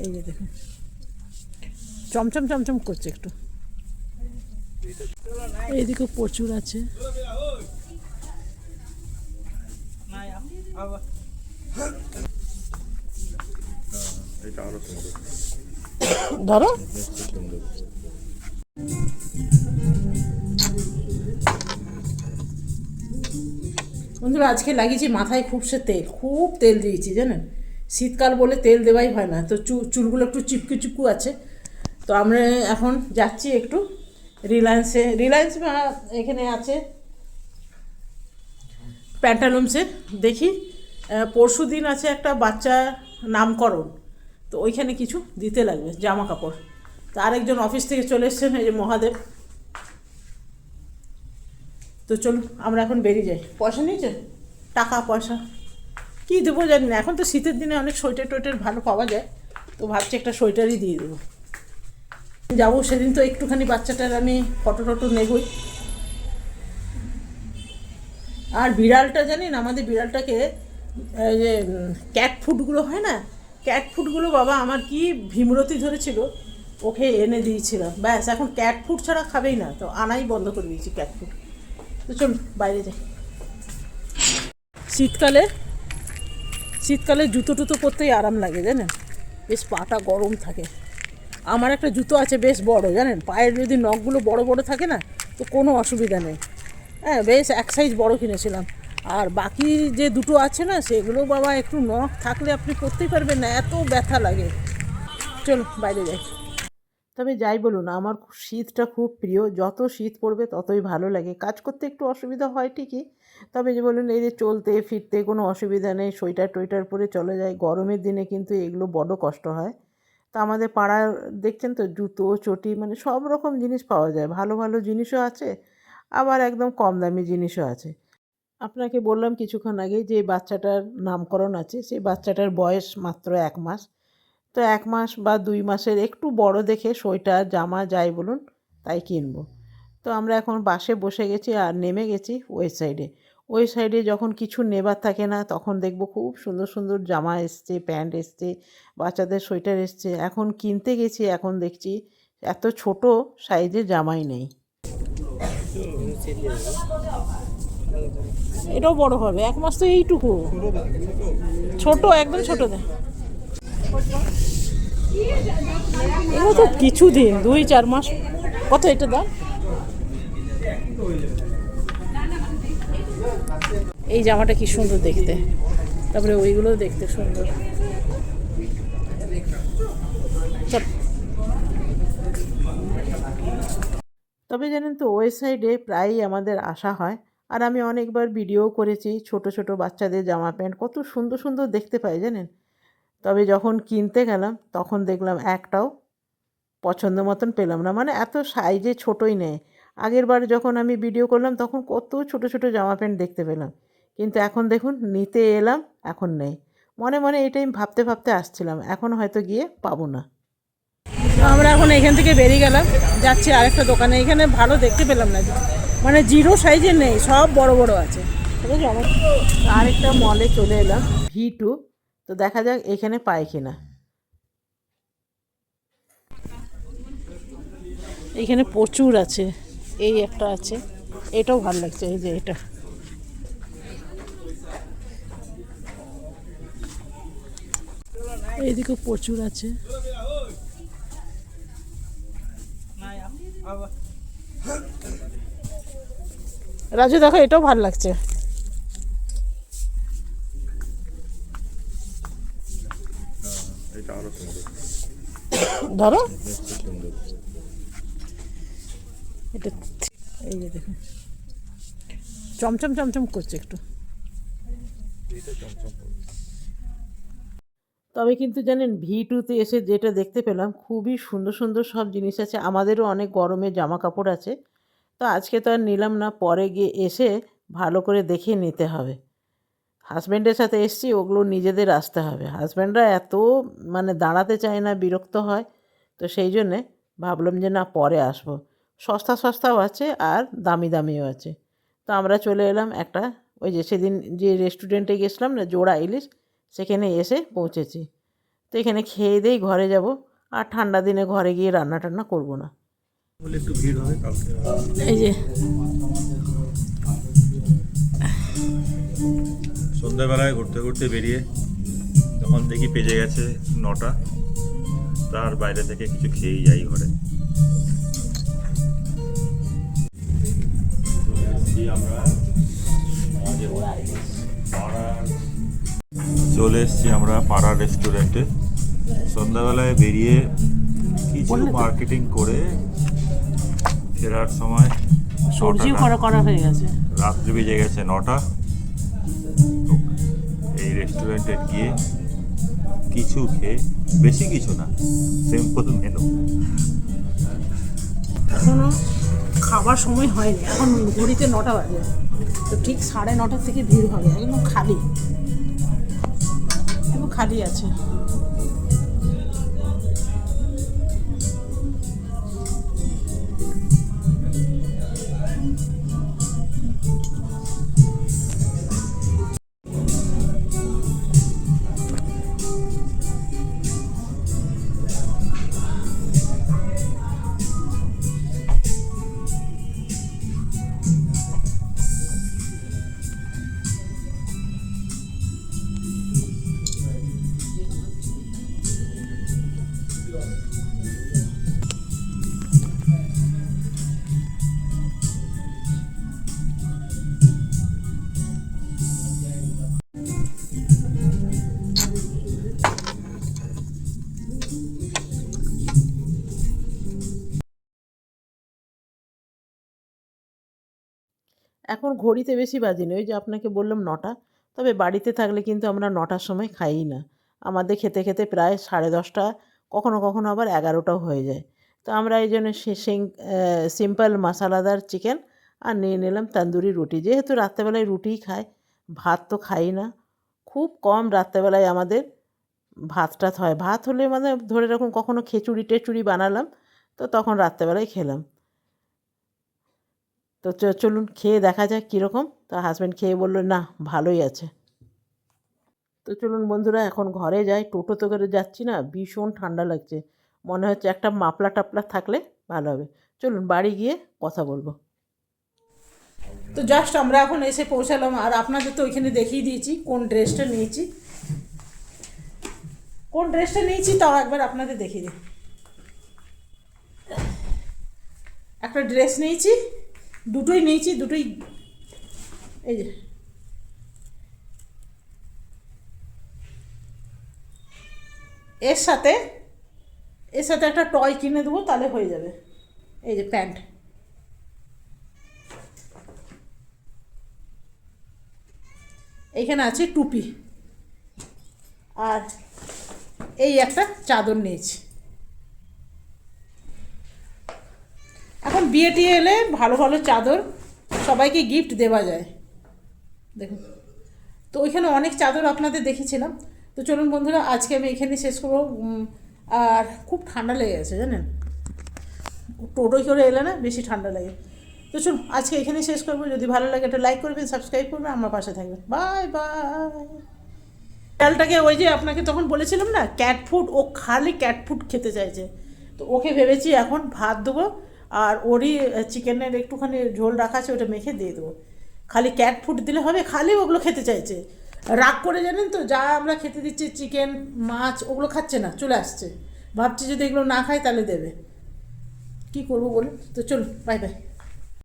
এই যে দেখুন। চমচম চমচম করছে একটু। এইদিকে প্রচুর আছে। ধরো। বন্ধুরা, আজকে লাগিয়েছি মাথায় খুব সে তেল, খুব তেল দিয়েছি, জানেন? শীতকাল বলে তেল দেওয়াই হয় না। তো চুলগুলো একটু চিপকু চিপকু আছে। তো আমরা এখন যাচ্ছি একটু রিলায়েন্সে রিলায়েন্স এখানে আছে প্যান্টালুমসে দেখি পরশু দিন আছে একটা বাচ্চা নামকরণ। তো ওইখানে কিছু দিতে লাগবে, জামা কাপড়। তো আরেকজন অফিস থেকে চলে এসছেন, এই যে মহাদেব। তো চলুন, আমরা এখন বেরিয়ে যাই। পয়সা নিয়েছে? টাকা, পয়সা। কী দেবো জানি না, এখন তো শীতের দিনে অনেক সোয়েটার টোয়েটার ভালো পাওয়া যায়, তো ভাবছি একটা সোয়েটারই দিয়ে দেবো। যাব সেদিন তো একটুখানি বাচ্চাটার আমি ফটো টটো নেবই। আর বিড়ালটা জানেন, আমাদের বিড়ালটাকে যে ক্যাট ফুডগুলো হয় না ক্যাট ফুডগুলো বাবা আমার কি ভীমরতি ধরেছিল, ওকে এনে দিয়েছিলাম ব্যাস, এখন ক্যাট ফুড ছাড়া খাবেই না, তো আনাই বন্ধ করে দিয়েছি ক্যাট ফুড তো চল বাইরে যাই। শীতকালে শীতকালে জুতো টুতো পরতেই আরাম লাগে, জানেন? বেশ পাটা গরম থাকে। আমার একটা জুতো আছে বেশ বড়, জানেন? পায়ের যদি নখগুলো বড় বড় থাকে না, তো কোনো অসুবিধা নেই। হ্যাঁ বেশ এক সাইজ বড় কিনেছিলাম। আর বাকি যে দুটো আছে না, সেগুলো বাবা একটু নখ থাকলে আপনি পরতেই পারবেন না, এত ব্যথা লাগে। চলো বাইরে যাই। তবে যাই বলুন, আমার শীতটা খুব প্রিয়। যত শীত পড়বে ততই ভালো লাগে। কাজ করতে একটু অসুবিধা হয় ঠিকই। তবে যে বলুন, এই যে চলতে, ফিরতে কোনো অসুবিধা নেই, সোয়েটার টোয়েটার পরে চলে যায় গরমের দিনে কিন্তু এগুলো বড় কষ্ট হয়। তা আমাদের পাড়ার, দেখছেন তো, জুতো, চটি মানে সব রকম জিনিস পাওয়া যায়। ভালো ভালো জিনিসও আছে, আবার একদম কম দামি জিনিসও আছে। আপনাকে বললাম কিছুক্ষণ আগে যে বাচ্চাটার নামকরণ আছে, সেই বাচ্চাটার বয়স মাত্র এক মাস। তো এক মাস বা দুই মাসের একটু বড় দেখে সোয়েটার জামা যাই বলুন, তাই কিনবো। তো আমরা এখন বাসে বসে গেছি আর নেমে গেছি ওই সাইডে। ওই সাইডে যখন কিছু নেবার থাকে না, তখন দেখব খুব সুন্দর সুন্দর জামা এসছে, প্যান্ট এসছে, বাচ্চাদের সোয়েটার এসছে। এখন কিনতে গেছি, এখন দেখছি এত ছোট সাইজের জামাই নেই। এটাও বড় হবে, এক মাস তো এইটুকু। ছোট, একদম ছোট দেয় এগুলো তো কিছু দিন দুই, চার মাস। কত এটা দাম? এই জামাটা কি সুন্দর দেখতে। তারপরে ওইগুলো দেখতে সুন্দর। তবে জানেন তো ওয়েবসাইটে প্রায়ই আমাদের আসা হয়। আর আমি অনেকবার ভিডিও করেছি, ছোট ছোট বাচ্চাদের জামা প্যান্ট। কত সুন্দর সুন্দর দেখতে পাই, জানেন? তবে যখন কিনতে গেলাম, তখন দেখলাম একটাও পছন্দ মতন পেলাম না। মানে এত সাইজে ছোটোই নেয় আগের বার যখন আমি ভিডিও করলাম, তখন কত ছোট ছোট জামা প্যান্ট দেখতে পেলাম। কিন্তু এখন দেখুন, নিতে এলাম, এখন নেই। মনে মনে এটাই ভাবতে ভাবতে আসছিলাম। এখন হয়তো গিয়ে পাবো না। আমরা এখন এখান থেকে বেরিয়ে গেলাম। যাচ্ছি আরেকটা দোকানে। এখানে ভালো দেখতে পেলাম না। মানে জিরো সাইজের নেই, সব বড় বড় আছে। ঠিক আছে আরেকটা মলে চলে এলাম। ভি টু তো দেখা যাক এখানে পাই কিনা। এখানে প্রচুর আছে, এই একটা আছে, এটাও ভালো লাগছে, এই যে এটা। এইদিকে প্রচুর আছে। রাজু, দেখো এটাও ভালো লাগছে। ধরো। এটা এই যে দেখুন। চমচম চমচম করছে একটু। তবে কিন্তু জানেন ভি টুতে এসে যেটা দেখতে পেলাম, খুবই সুন্দর সুন্দর সব জিনিস আছে। আমাদেরও অনেক গরমের জামা কাপড় আছে। তো আজকে তো আর নিলাম না, পরে গিয়ে এসে ভালো করে দেখে নিতে হবে। হাজব্যান্ডের সাথে এসছি, ওগুলো নিজেদের আসতে হবে। হাজব্যান্ডরা এত মানে দাঁড়াতে চায় না, বিরক্ত হয়। তো সেই জন্যে ভাবলাম যে না পরে আসব। সস্তা সস্তাও আছে আর দামি দামিও আছে। তো আমরা চলে এলাম একটা ওই যে সেদিন যে রেস্টুরেন্টে গেছিলাম না জোড়া ইলিশ সেখানে এসে পৌঁছেছি। তো এখানে খেয়ে দিয়েই ঘরে যাব আর ঠান্ডা দিনে ঘরে গিয়ে রান্না টান্না করব না। এই যে সন্ধ্যাবেলায় ঘুরতে ঘুরতে বেরিয়ে তখন দেখি পেজে গেছে নটা। তার বাইরে থেকে কিছু খেয়েই যাই ঘরে। চলে এসেছি আমরা আমাদের পাড়ার চলে এসেছি আমরা পাড়ার রেস্টুরেন্টে সন্ধ্যাবেলায় বেরিয়ে কিছু মার্কেটিং করে ফেরার সময় সবজিও করা করা হয়ে গেছে। রাত্রি বেজে গেছে নটা। এই রেস্টুরেন্টে গিয়ে কিছু খেয়ে বেশি কিছু না সিম্পল মেনু এখনও খাবার সময় হয়নি, এখন ঘড়িতে নটা বাজে। তো ঠিক সাড়ে নটার থেকে ভিড় হবে, একদম খালি। একদম খালি আছে। এখন ঘড়িতে বেশি বাজেনি, ওই যে আপনাকে বললাম নটা। তবে বাড়িতে থাকলে কিন্তু আমরা নটার সময় খাই না। আমাদের খেতে খেতে প্রায় সাড়ে দশটা, কখনো কখনো আবার এগারোটাও হয়ে যায়। তো আমরা এই জন্য সিম্পল মশালাদার চিকেন আর নিয়ে নিলাম তন্দুরি রুটি। যেহেতু রাত্রেবেলায় রুটিই খাই ভাত তো খাই না। খুব কম রাত্রেবেলায় আমাদের ভাত টাত হয়। ভাত হলে মানে ধরে রাখুন কখনো খিচুড়ি টেচুড়ি বানালাম, তো তখন রাত্রেবেলায় খেলাম। তো চলুন খেয়ে দেখা যাক কীরকম। তো হাজব্যান্ড খেয়ে বলল, না, ভালোই আছে। তো চলুন বন্ধুরা, এখন ঘরে যাই। টোটো তো করে যাচ্ছি না, ভীষণ ঠান্ডা লাগছে। মনে হচ্ছে একটা মাপলা টাপলা থাকলে ভালো হবে। চলুন বাড়ি গিয়ে কথা বলব। তো জাস্ট আমরা এখন এসে পৌঁছালাম, আর আপনাদের তো ওইখানে দেখিয়ে দিয়েছি কোন ড্রেসটা নিয়েছি। কোন ড্রেসটা নিয়েছি তাও একবার আপনাদের দেখিয়ে দিই। একটা ড্রেস নিয়েছি দুটোই নিয়েছি, দুটোই এই যে। এর সাথে এর সাথে একটা টয় কিনে দেবো, তাহলে হয়ে যাবে। এই যে প্যান্ট এইখানে আছে টুপি। আর এই একটা চাদর নিয়েছি এখন বিয়ে টিয়ে এলে ভালো ভালো চাদর সবাইকে গিফট দেওয়া যায়। দেখুন। তো ওইখানে অনেক চাদর আপনাদের দেখেছিলাম। তো চলুন বন্ধুরা, আজকে আমি এখানে শেষ করব। আর খুব ঠান্ডা লেগে গেছে, জানেন? টোটোই করে এলে না বেশি ঠান্ডা লাগে। তো চলুন, আজকে এখানে শেষ করব। যদি ভালো লাগে একটা লাইক করবেন সাবস্ক্রাইব করবেন, আমার পাশে থাকবেন। বাই বাই বিড়ালটাকে ওই যে আপনাকে তখন বলেছিলাম না ক্যাট ফুড ও খালি ক্যাট ফুড খেতে চাইছে। তো ওকে ভেবেছি এখন ভাত দেবো। আর ওরই চিকেনের একটুখানি ঝোল রাখা আছে, ওটা মেখে দিয়ে দেবো। খালি ক্যাট ফুড দিলে হবে, খালি ওগুলো খেতে চাইছে। রাগ করে জানেন তো, যা আমরা খেতে দিচ্ছি চিকেন মাছ, ওগুলো খাচ্ছে না, চলে আসছে। ভাবছি যদি এগুলো না খায়, তাহলে দেবে। কি করব বলুন? তো চলুন বাই বাই